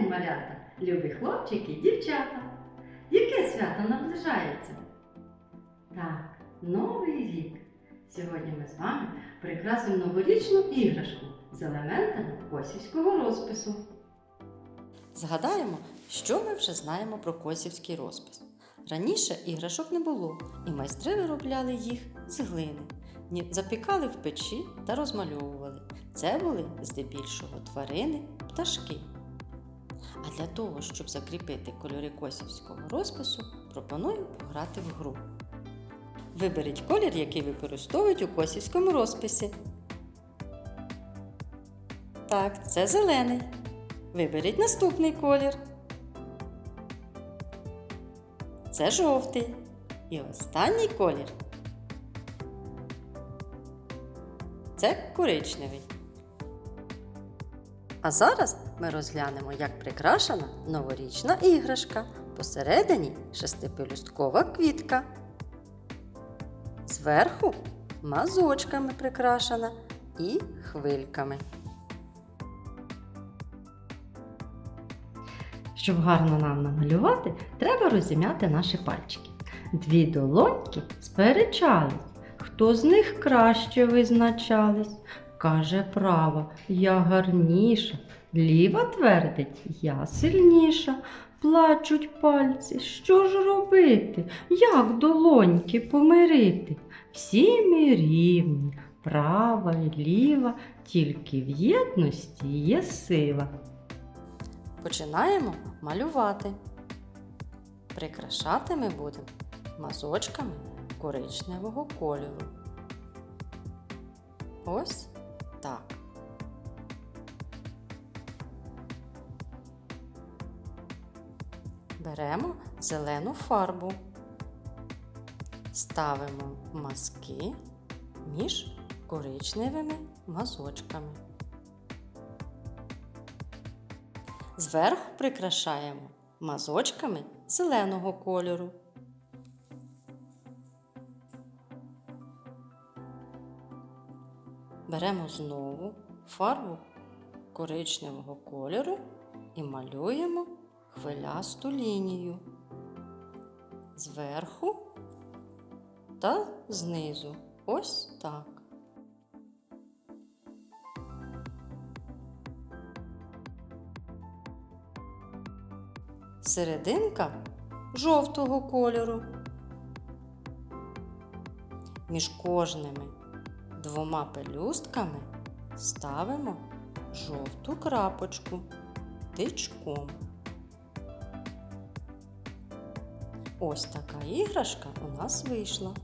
день, малята, любі хлопчики і дівчата. Яке свято наближається? Так, Новий рік. Сьогодні ми з вами прикрасимо новорічну іграшку з елементами косівського розпису. Згадаємо, що ми вже знаємо про косівський розпис. Раніше іграшок не було, і майстри виробляли їх з глини, запікали в печі та розмальовували. Це були здебільшого тварини, пташки. А для того, щоб закріпити кольори косівського розпису, пропоную пограти в гру. Виберіть колір, який використовують у косівському розписі. Так, це зелений. Виберіть наступний колір. Це жовтий. І останній колір. Це коричневий. А зараз ми розглянемо, як прикрашена новорічна іграшка. Посередині шестипелюсткова квітка. Зверху мазочками прикрашена і хвильками. Щоб гарно нам намалювати, треба розім'яти наші пальчики. Дві долоньки сперечались. Хто з них краще визначались? Каже права, я гарніша, ліва твердить, я сильніша. Плачуть пальці, що ж робити? Як долоньки помирити? Всі ми рівні, права і ліва, тільки в єдності є сила. Починаємо малювати. Прикрашати ми будемо мазочками коричневого кольору. Ось так. Беремо зелену фарбу, ставимо мазки між коричневими мазочками. Зверху прикрашаємо мазочками зеленого кольору. Беремо знову фарбу коричневого кольору і малюємо хвилясту лінію зверху та знизу. Ось так. серединка жовтого кольору. Між кожними двома пелюстками ставимо жовту крапочку тичком. Ось така іграшка у нас вийшла.